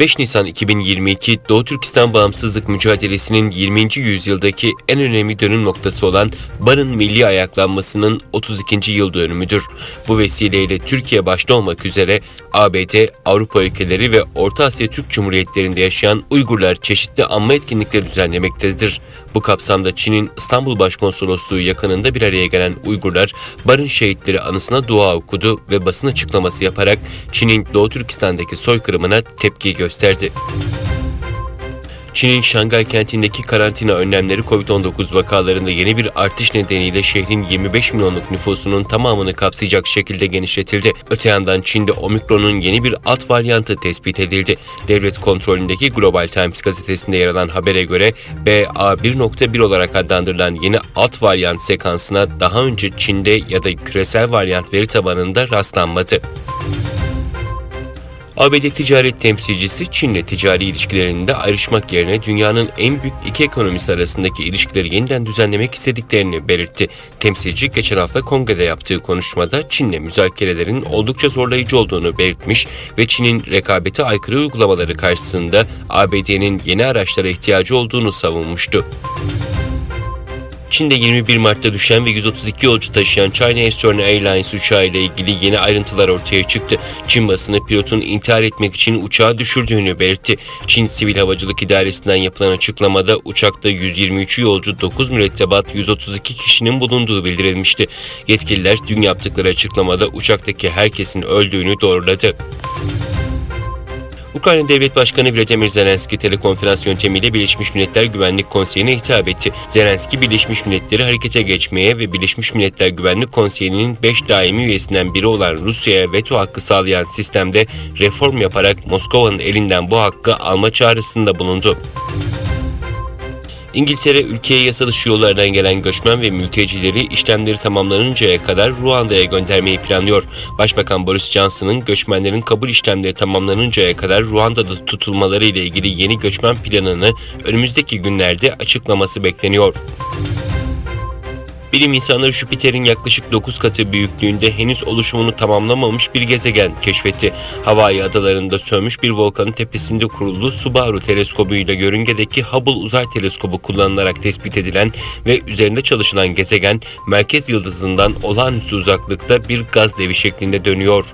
5 Nisan 2022 Doğu Türkistan bağımsızlık mücadelesinin 20. yüzyıldaki en önemli dönüm noktası olan Barın milli ayaklanmasının 32. yıl dönümüdür. Bu vesileyle Türkiye başta olmak üzere ABD, Avrupa ülkeleri ve Orta Asya Türk Cumhuriyetlerinde yaşayan Uygurlar çeşitli anma etkinlikleri düzenlemektedir. Bu kapsamda Çin'in İstanbul Başkonsolosluğu yakınında bir araya gelen Uygurlar, Barın şehitleri anısına dua okudu ve basın açıklaması yaparak Çin'in Doğu Türkistan'daki soykırımına tepki gösterdi. Çin'in Şangay kentindeki karantina önlemleri COVID-19 vakalarında yeni bir artış nedeniyle şehrin 25 milyonluk nüfusunun tamamını kapsayacak şekilde genişletildi. Öte yandan Çin'de omikronun yeni bir alt varyantı tespit edildi. Devlet kontrolündeki Global Times gazetesinde yer alan habere göre BA1.1 olarak adlandırılan yeni alt varyant sekansına daha önce Çin'de ya da küresel varyant veri tabanında rastlanmadı. ABD ticaret temsilcisi Çin'le ticari ilişkilerinde ayrışmak yerine dünyanın en büyük iki ekonomisi arasındaki ilişkileri yeniden düzenlemek istediklerini belirtti. Temsilci geçen hafta kongrede yaptığı konuşmada Çin'le müzakerelerin oldukça zorlayıcı olduğunu belirtmiş ve Çin'in rekabete aykırı uygulamaları karşısında ABD'nin yeni araçlara ihtiyacı olduğunu savunmuştu. Çin'de 21 Mart'ta düşen ve 132 yolcu taşıyan China Eastern Airlines uçağı ile ilgili yeni ayrıntılar ortaya çıktı. Çin basını pilotun intihar etmek için uçağı düşürdüğünü belirtti. Çin Sivil Havacılık İdaresi'nden yapılan açıklamada uçakta 123 yolcu, 9 mürettebat, 132 kişinin bulunduğu bildirilmişti. Yetkililer dün yaptıkları açıklamada uçaktaki herkesin öldüğünü doğruladı. Ukrayna Devlet Başkanı Vladimir Zelenski telekonferans yöntemiyle Birleşmiş Milletler Güvenlik Konseyi'ne hitap etti. Zelenski Birleşmiş Milletleri harekete geçmeye ve Birleşmiş Milletler Güvenlik Konseyi'nin 5 daimi üyesinden biri olan Rusya'ya veto hakkı sağlayan sistemde reform yaparak Moskova'nın elinden bu hakkı alma çağrısında bulundu. İngiltere ülkeye yasa dışı yollardan gelen göçmen ve mültecileri işlemleri tamamlanıncaya kadar Ruanda'ya göndermeyi planlıyor. Başbakan Boris Johnson'ın göçmenlerin kabul işlemleri tamamlanıncaya kadar Ruanda'da tutulmaları ile ilgili yeni göçmen planını önümüzdeki günlerde açıklaması bekleniyor. Bilim insanları Jüpiter'in yaklaşık 9 katı büyüklüğünde henüz oluşumunu tamamlamamış bir gezegen keşfetti. Hawaii adalarında sönmüş bir volkanın tepesinde kurulu Subaru teleskobuyla yörüngedeki Hubble Uzay Teleskobu kullanılarak tespit edilen ve üzerinde çalışılan gezegen merkez yıldızından olağanüstü uzaklıkta bir gaz devi şeklinde dönüyor.